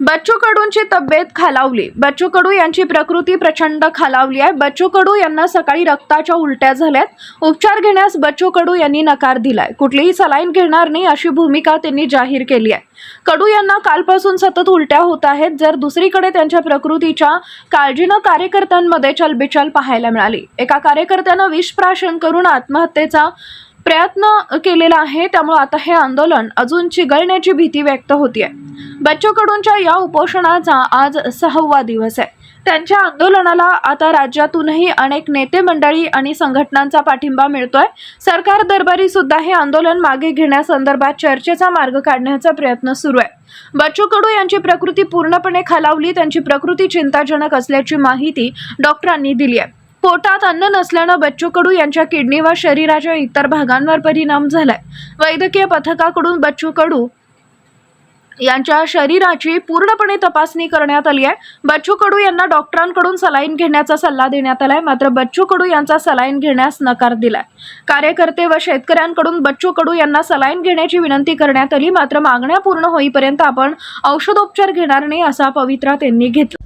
बच्चू कडूंची तब्येत खालावली. बच्चू कडू यांची प्रकृती प्रचंड खालावली आहे. बच्चू कडू यांना सकाळी रक्ताच्या उलट्या झाल्यात. उपचार घेण्यास बच्चू कडू यांनी नकार दिलाय. कुठलीही सलाईन घेणार नाही अशी भूमिका त्यांनी जाहीर केली आहे. कडू यांना कालपासून सतत उलट्या होत आहेत. जर दुसरीकडे त्यांच्या प्रकृतीच्या काळजीनं कार्यकर्त्यांमध्ये चलबिचल पाहायला मिळाली. एका कार्यकर्त्यानं विषप्राशन करून आत्महत्येचा प्रयत्न केलेला आहे त्यामुळे आता हे आंदोलन अजून चिघळण्याची भीती व्यक्त होतीये. बच्चू कडूंच्या या उपोषणाचा आज सहावा दिवस आहे. त्यांच्या आंदोलनाला आता राज्यातूनही अनेक नेते मंडळी आणि संघटनांचा पाठिंबा मिळतोय. सरकार दरबारी सुद्धा हे आंदोलन मागे घेण्यासंदर्भात चर्चेचा मार्ग काढण्याचा प्रयत्न सुरू आहे. बच्चू कडू यांची प्रकृती पूर्णपणे खालावली त्यांची प्रकृती चिंताजनक असल्याची माहिती डॉक्टरांनी दिली आहे. पोटात अन्न नसल्यानं बच्चू कडू यांच्या किडनी व शरीराच्या इतर भागांवर परिणाम झालाय. वैद्यकीय पथकाकडून बच्चू कडू यांच्या शरीराची पूर्णपणे तपासणी करण्यात आली आहे. बच्चू कडू यांना डॉक्टरांकडून सलाईन घेण्याचा सल्ला देण्यात आलाय मात्र बच्चू कडू यांचा सलाईन घेण्यास नकार दिलाय. कार्यकर्ते व शेतकऱ्यांकडून बच्चू कडू यांना सलाईन घेण्याची विनंती करण्यात आली मात्र मागण्या पूर्ण होईपर्यंत आपण औषधोपचार घेणार नाही असा पवित्रा त्यांनी घेतला.